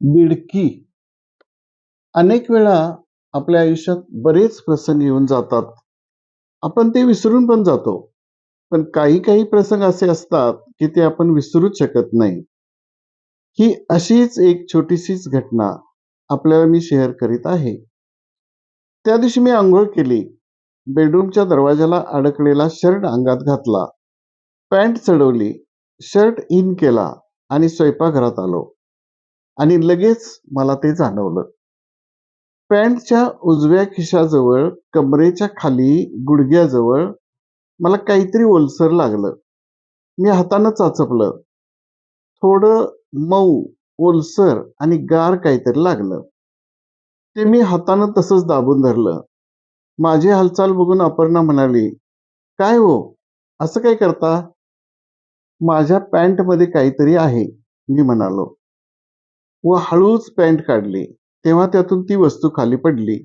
बिडकी. अनेक वेळा आपल्या आयुष्यात बरेच प्रसंग येऊन जातात. आपण ते विसरून पण जातो. पण काही काही प्रसंग असे असतात की ते आपण विसरूच शकत नाही. ही अशीच एक छोटीशीच घटना आपल्याला मी शेअर करीत आहे. त्या दिवशी मी आंघोळ केली. बेडरूमच्या दरवाजाला अडकलेला शर्ट अंगात घातला. पॅन्ट चढवली. शर्ट इन केला आणि स्वयंपाकघरात आलो. आणि लगेच मला ते जाणवलं. पॅन्टच्या उजव्या खिशाजवळ कमरेच्या खाली गुडघ्याजवळ मला काहीतरी ओलसर लागलं. मी हातानं चाचपलं. थोडं मऊ ओलसर आणि गार काहीतरी लागलं. ते मी हातानं तसंच दाबून धरलं. माझी हालचाल बघून अपर्णा म्हणाली काय हो? असं काय करता? माझ्या पॅन्टमध्ये काहीतरी आहे मी म्हणालो. व हळूच पॅन्ट काढली. तेव्हा त्यातून ती वस्तू खाली पडली.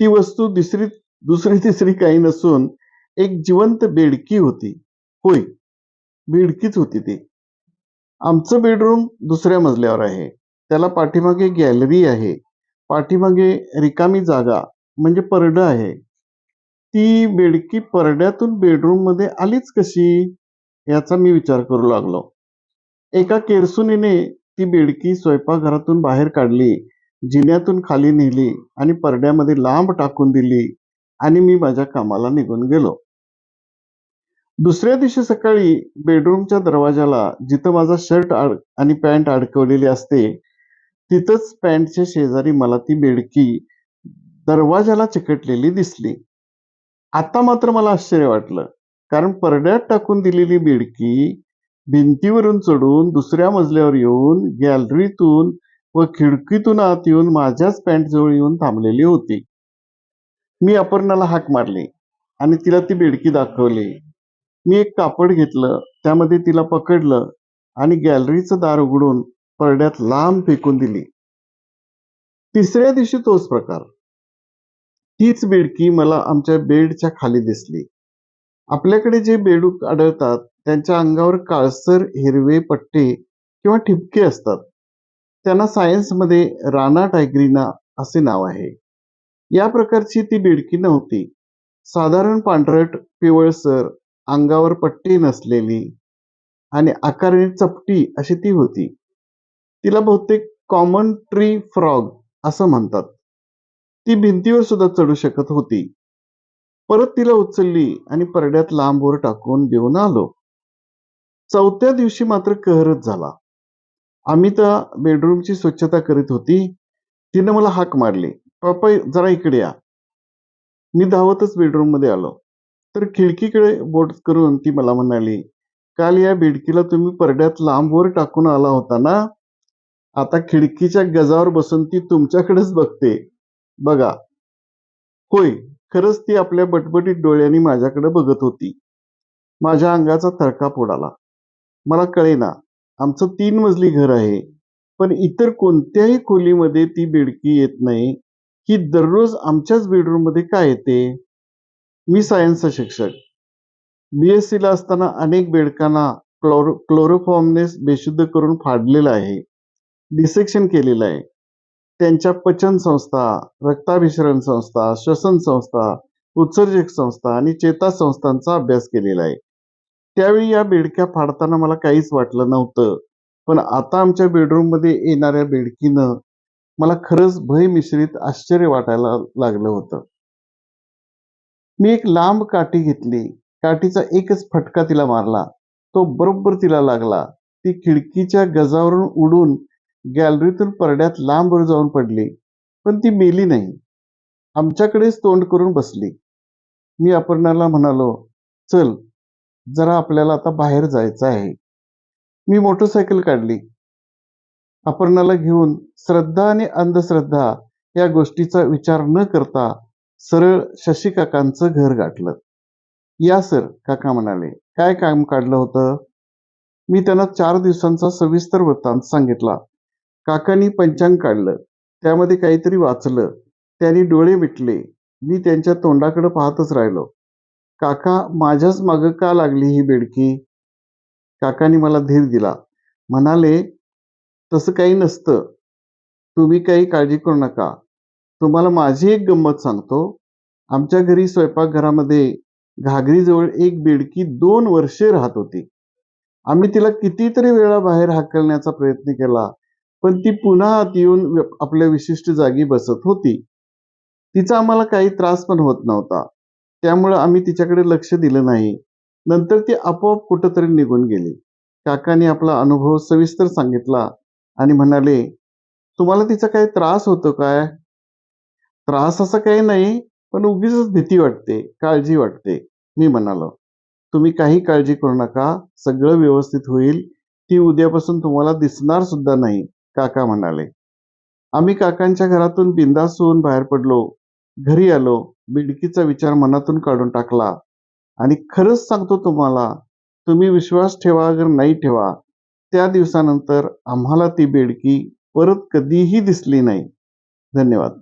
ती वस्तू दुसरी दुसरी तिसरी काही नसून एक जिवंत बेडकी होती. होय बेडकीच होती ती. आमचं बेडरूम दुसऱ्या मजल्यावर आहे. त्याला पाठीमागे गॅलरी आहे. पाठीमागे रिकामी जागा म्हणजे परडं आहे. ती बेडकी परड्यातून बेडरूममध्ये आलीच कशी? याचा मी विचार करू लागलो. एका केरसुनीने ती बेडकी स्वयंपाकघरातून बाहेर काढली जिन्यातून खाली नेली आणि परड्यामध्ये लांब टाकून दिली आणि मी माझ्या कामाला निघून गेलो. दुसऱ्या दिवशी सकाळी बेडरूमच्या दरवाजाला जिथं माझा शर्ट आड आणि पॅन्ट अडकवलेली असते तिथंच पॅन्टच्या शेजारी मला ती बेडकी दरवाजाला चिकटलेली दिसली. आता मात्र मला आश्चर्य वाटलं कारण परड्यात टाकून दिलेली बेडकी भिंतीवरून चढून दुसऱ्या मजल्यावर येऊन गॅलरीतून व खिडकीतून आत येऊन माझ्याच पॅन्ट जवळ येऊन थांबलेली होती. मी अपर्णाला हाक मारली आणि तिला ती बेडकी दाखवली. मी एक कापड घेतलं त्यामध्ये तिला पकडलं आणि गॅलरीचं दार उघडून परड्यात लांब फेकून दिली. तिसऱ्या दिवशी तोच प्रकार. तीच बेडकी मला आमच्या बेडच्या खाली दिसली. आपल्याकडे जे बेडूक आढळतात त्यांच्या अंगावर काळसर हिरवे पट्टे किंवा ठिपके असतात. त्यांना सायन्समध्ये राणा टायग्रीना असे नाव आहे. या प्रकारची ती बिडकी नव्हती. साधारण पांढरट पिवळसर अंगावर पट्टी नसलेली आणि आकाराने चपटी अशी ती होती. तिला बहुतेक कॉमन ट्री फ्रॉग असं म्हणतात. ती भिंतीवर सुद्धा चढू शकत होती. परत तिला उचलली आणि परड्यात लांबवर टाकून देऊन आलो. चौथ्या दिवशी मात्र कहरच झाला. आम्ही त्या बेडरूमची स्वच्छता करीत होती. तिनं मला हाक मारली. पप्पा जरा इकडे या. मी धावतच बेडरूममध्ये आलो. तर खिडकीकडे बोट करून ती मला म्हणाली काल या बेडकीला तुम्ही परड्यात लांबवर टाकून आला होता ना? आता खिडकीच्या गजावर बसून ती तुमच्याकडेच बघते. बघा. होय खरंच ती आपल्या बटबटीत डोळ्यांनी माझ्याकडे बघत होती. माझ्या अंगाचा थरकाप उडाला मला कळेना. आमचं तीन मजली घर आहे. पण इतर कोणत्याही खोलीमध्ये ती बेडकी येत नाही. ही दररोज आमच्याच बेडरूममध्ये काय येते? मी सायन्सचा शिक्षक. बी एस सीला असताना अनेक बेडकांना क्लोरो क्लोरोफॉर्मने बेशुद्ध करून फाडलेलं आहे. डिसेक्शन केलेलं आहे. त्यांच्या पचन संस्था रक्ताभिसरण संस्था श्वसन संस्था उत्सर्जक संस्था आणि चेता संस्थांचा अभ्यास केलेला आहे. त्यावेळी या बेडक्या फाडताना मला काहीच वाटलं नव्हतं. पण आता आमच्या बेडरूममध्ये येणाऱ्या बेडकीनं मला खरंच भय मिश्रित आश्चर्य वाटायला लागलं होतं. मी एक लांब काठी घेतली. काठीचा एकच फटका तिला मारला. तो बरोबर तिला लागला. ती खिडकीच्या गजावरून उडून गॅलरीतून परड्यात लांबवर जाऊन पडली. पण ती मेली नाही. आमच्याकडेच तोंड करून बसली. मी अपर्णाला म्हणालो चल जरा आपल्याला आता बाहेर जायचं आहे. मी मोटरसायकल काढली. अपर्णाला घेऊन श्रद्धा आणि अंधश्रद्धा या गोष्टीचा विचार न करता सरळ शशिकाकांचं घर गाठलं. या सर काका म्हणाले काय काम काढलं होतं? मी त्यांना चार दिवसांचा सविस्तर वृत्तांत सांगितला. काकांनी पंचांग काढलं. त्यामध्ये काहीतरी वाचलं. त्यांनी डोळे मिटले. मी त्यांच्या तोंडाकडे पाहतच राहिलो. काका माझ्याच मागं का लागली ही बेडकी? काकांनी मला धीर दिला. म्हणाले तसं काही नसतं. तुम्ही काही काळजी करू नका. तुम्हाला माझी एक गंमत सांगतो. आमच्या घरी स्वयंपाकघरामध्ये घागरीजवळ एक बेडकी दोन वर्षे राहत होती. आम्ही तिला कितीतरी वेळा बाहेर हाकलण्याचा प्रयत्न केला पण ती पुन्हा आत येऊन आपल्या विशिष्ट जागी बसत होती. तिचा आम्हाला काही त्रास पण होत नव्हता. त्यामुळे आम्ही तिच्याकडे लक्ष दिलं नाही. नंतर ती आपोआप कुठंतरी निघून गेली. काकांनी आपला अनुभव सविस्तर सांगितला आणि म्हणाले तुम्हाला तिचा काही त्रास होतो काय? त्रास असं काही नाही पण उगीच भीती वाटते काळजी वाटते मी म्हणालो. तुम्ही काही काळजी करू नका सगळं व्यवस्थित होईल ती उद्यापासून तुम्हाला दिसणार सुद्धा नाही काका म्हणाले. आम्ही काकांच्या घरातून बिंदास होऊन बाहेर पडलो. घरी आलो बिडकीचा विचार मनातून काढून टाकला. आणि खरंच सांगतो तुम्हाला तुम्ही विश्वास ठेवा अगर नाही ठेवा त्या दिवसानंतर आम्हाला ती बेडकी परत कधीही दिसली नाही. धन्यवाद.